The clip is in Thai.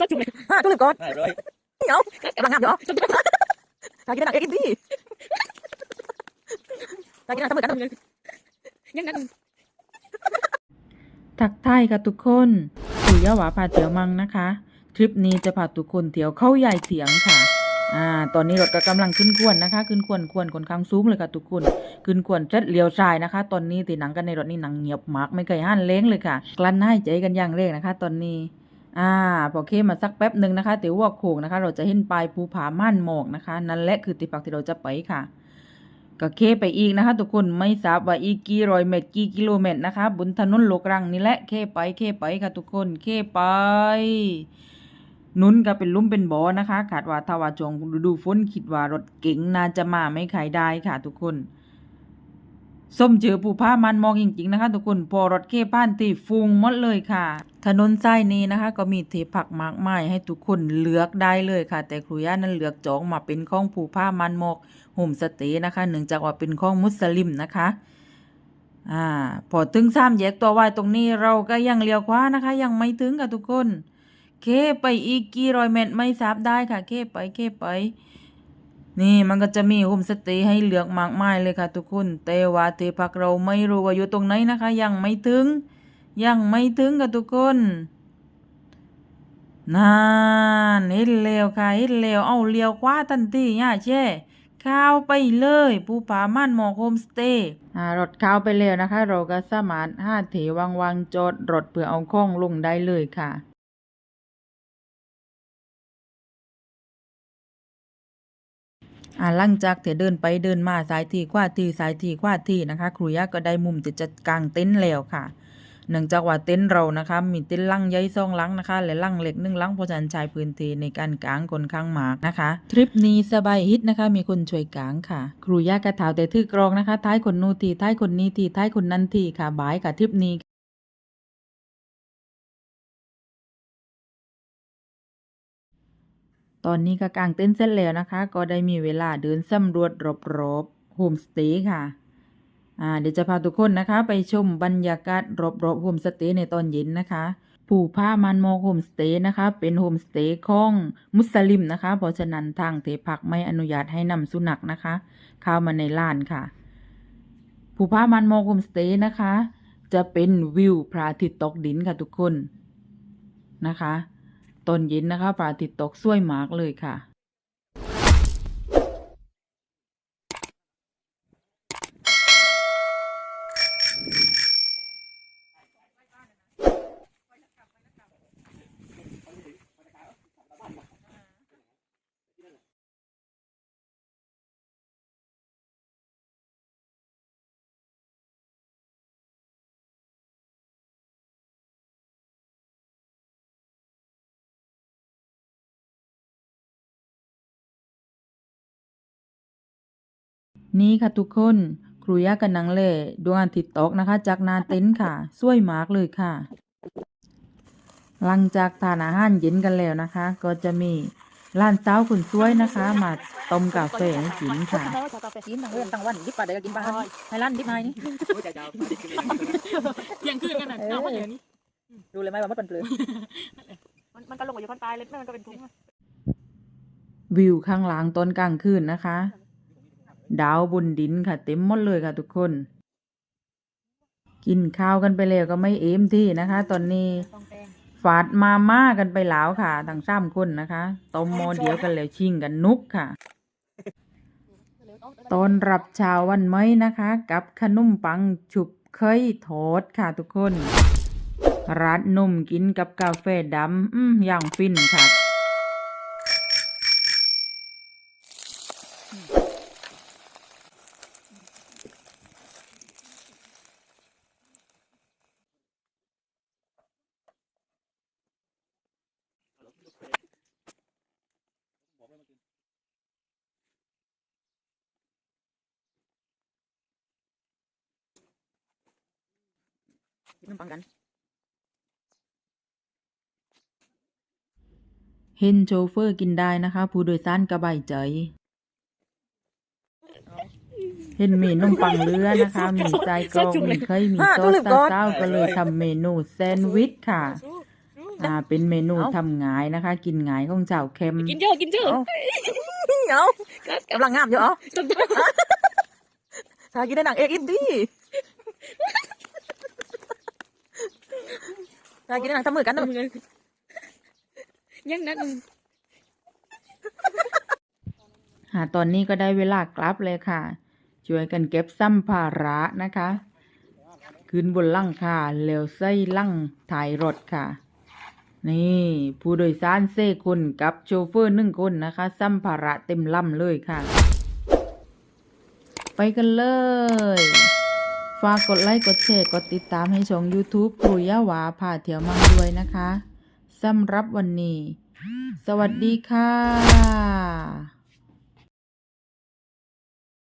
สักจุดเลยฮะตัวเล็กก่อนห้าร้อยเหงากำลังงามอยู่ตากินหนักเอ็กซ์ดิตากินหนักทำเหมือนกันยังนั่นทักทายกับทุกคนคุยยะหวาพาเที่ยวมังนะคะทริปนี้จะพาทุกคนเที่ยวเข้าใหญ่เสียงค่ะ อ่า ตอนนี้รถก็กำลังขึ้นควนนะคะ ขึ้นควนควนค่อนข้างสูงเลยค่ะทุกคน ขึ้นควนเจ็ดเลี้ยวซ้ายนะคะ ตอนนี้ตีหนังกันในรถนี่หนังเงียบมากไม่เคยห้านเล้งเลยค่ะ กลั้นให้ใจกันอย่างเร่งนะคะ ตอนนี้ อ่า พอเคมาสักแป๊บหนึ่งนะคะตีวว่าโขงนะคะ เราจะเห็นปลายภูผาม่านหมอกนะคะ นั่นแหละคือติปักที่เราจะไปค่ะก็เคไปอีกนะคะทุกคนไม่ทราบว่าอีกกี่ร้อยเมตรกี่กิโลเมตรนะคะบนถนนโลกรังนี่แหละเคไปเคไปค่ะทุกคนเคไป นุ้นก็เป็นลุ่มเป็นบ่อนะคะขาดว่าถ้าว่าจงดูฝนคิดว่ารถเก๋งน่าจะมาไม่ขายได้ค่ะทุกคนส้มเจอผู้ผ้ามันมองจริงๆนะคะ ทุกคนพอรถเคผ่านตีฟุงหมดเลยค่ะ ถนนสายนี้นะคะ ก็มีเทผักมากมายให้ทุกคนเลือกได้เลยค่ะ แต่ครูย่านั้นเลือกจองมาเป็นข้องผู้ผ้ามันมอกโฮมสเตย์นะคะเนื่องจากว่าเป็นข้องมุสลิมนะคะอ่าพอถึงสามแยกตัววายตรงนี้เราก็ยังเลี้ยวขวานะคะ ยังไม่ถึงค่ะทุกคน เคไปอีกกี่ร้อยเมตรไม่ทราบได้ค่ะ เคไปเคไป นี่มันก็จะมีโฮมสเตย์ให้เลือกมากมายเลยค่ะ ทุกคนแต่ว่าที่พักเราไม่รู้ว่าอยู่ตรงไหนนะคะ ยังไม่ถึง ยังไม่ถึงค่ะทุกคนนานเห็นแล้วค่ะเห็นแล้วเอาเลี้ยวขวาทันทีย่าแช่ข้าวไปเลยภูผาม่านหมอกโฮมสเตย์อ่ารถข้าวไปแล้วนะคะ เราก็สามารถห้าเถวางวางจอดรถเพื่อเอาข้องลงได้เลยค่ะ อ่าหลังจากที่เดินไปเดินมาสายทีขวาทีสายทีขวาทีนะคะ ครูยะก็ได้มุมที่จะกางเต็นท์แล้วค่ะเนื่องจากว่าเต็นท์เรานะคะ มีเต็นท์ลังใหญ่สองลังนะคะ และลังเล็กหนึ่งลังเพราะฉะนั้นใช้พื้นที่ในการกางคนข้างหมากนะคะ ทริปนี้สบายฮิตนะคะ มีคนช่วยกางค่ะ ครูยะกระถาวแต่ถือกรองนะคะ ท้ายคนนู้นทีท้ายคนนี้ทีท้ายคนนั้นทีค่ะบายค่ะทริปนี้ ตอนนี้ก็กางเต็นท์เสร็จแล้วนะคะ ก็ได้มีเวลาเดินสำรวจรอบๆโฮมสเตย์ค่ะอ่าเดี๋ยวจะพาทุกคนนะคะ ไปชมบรรยากาศรอบๆโฮมสเตย์ในตอนเย็นนะคะผู้ผ้ามันโมโฮมสเตย์นะคะ เป็นโฮมสเตย์ของมุสลิมนะคะ เพราะฉะนั้นทางเทพักไม่อนุญาตให้นำสุนัขนะคะ เข้ามาในลานค่ะ ผู้ผ้ามันโมโฮมสเตย์นะคะ จะเป็นวิวพระอาทิตย์ตกดินค่ะทุกคนนะคะ ตอนเย็นนะคะพระอาทิตย์ตกสวยมากเลยค่ะ นี่ค่ะทุกคนครูย่ากันนังเล่ดวงอาทิตย์ตกนะคะ จากหนาเต็นท์ค่ะสวยมากเลยค่ะ หลังจากทานอาหารเย็นกันแล้วนะคะ ก็จะมีร้านเช้าคุณสวยนะคะ มาต้มกาแฟให้กินค่ะกาแฟกินทั้งเรื่องทั้งวันดิบปลาเดี๋ยวกินปลาให้ร้านดิบไหนนี่เที่ยงคืนกันน่ะเอามาเดี๋ยวนี้ดูเลยไหมว่ามันเป็นเปลือยมันมันก็ลงมาอยู่คนตายเลยแม่มันก็เป็นทุ้งวิวข้างหลังตอนกลางคืนนะคะ ดาวบนดินค่ะ เต็มหมดเลยค่ะทุกคน กินข้าวกันไปแล้วก็ไม่เอมที่นะคะ ตอนนี้ฝาดมาม่ากันไปแล้วค่ะทั้งสามคนนะคะต้มหมอเดียวกันแล้วชิงกันนุกค่ะตอนรับชาววันไม้นะคะ กับขนมปังฉุบเคยทอดค่ะทุกคนรัดนมกินกับกาแฟดำอืมอย่างฟินค่ะ กินขนมปังกัน เห็นโชเฟอร์กินได้นะคะ ผู้โดยสารกระบายใจ เห็นเมนูปังเรือนะคะ มีใจกรองมีเคยมีซอสซาเจ้าก็เลยทำเมนูแซนด์วิชค่ะนะอ่า เป็นเมนูเอ้าทำง่ายนะคะ กินง่ายของเจ้าเค็มกินเยอะกินเยอะเอาเอากำลังงามอยู่เหรอจนต้องถ้ากินได้หนังเอกอินดี้ ถ้ากินได้หนังทำมือกันนะยังนั้นหาตอนนี้ก็ได้เวลากลับเลยค่ะ ช่วยกันเก็บซ้ำภาระนะคะขึ้นบนหลังค่ะแล้วใส่หลังถ่ายรถค่ะ นี่ผู้โดยสารเซคนกับโชเฟอร์หนึ่งคนนะคะซ้ำภาระเต็มลำเลยค่ะ ไปกันเลย ฝากกดไลค์กดแชร์กดติดตามให้ช่อง YouTube ครูยะหวาพาเถียวมังด้วยนะคะสำหรับวันนี้ สวัสดีค่ะ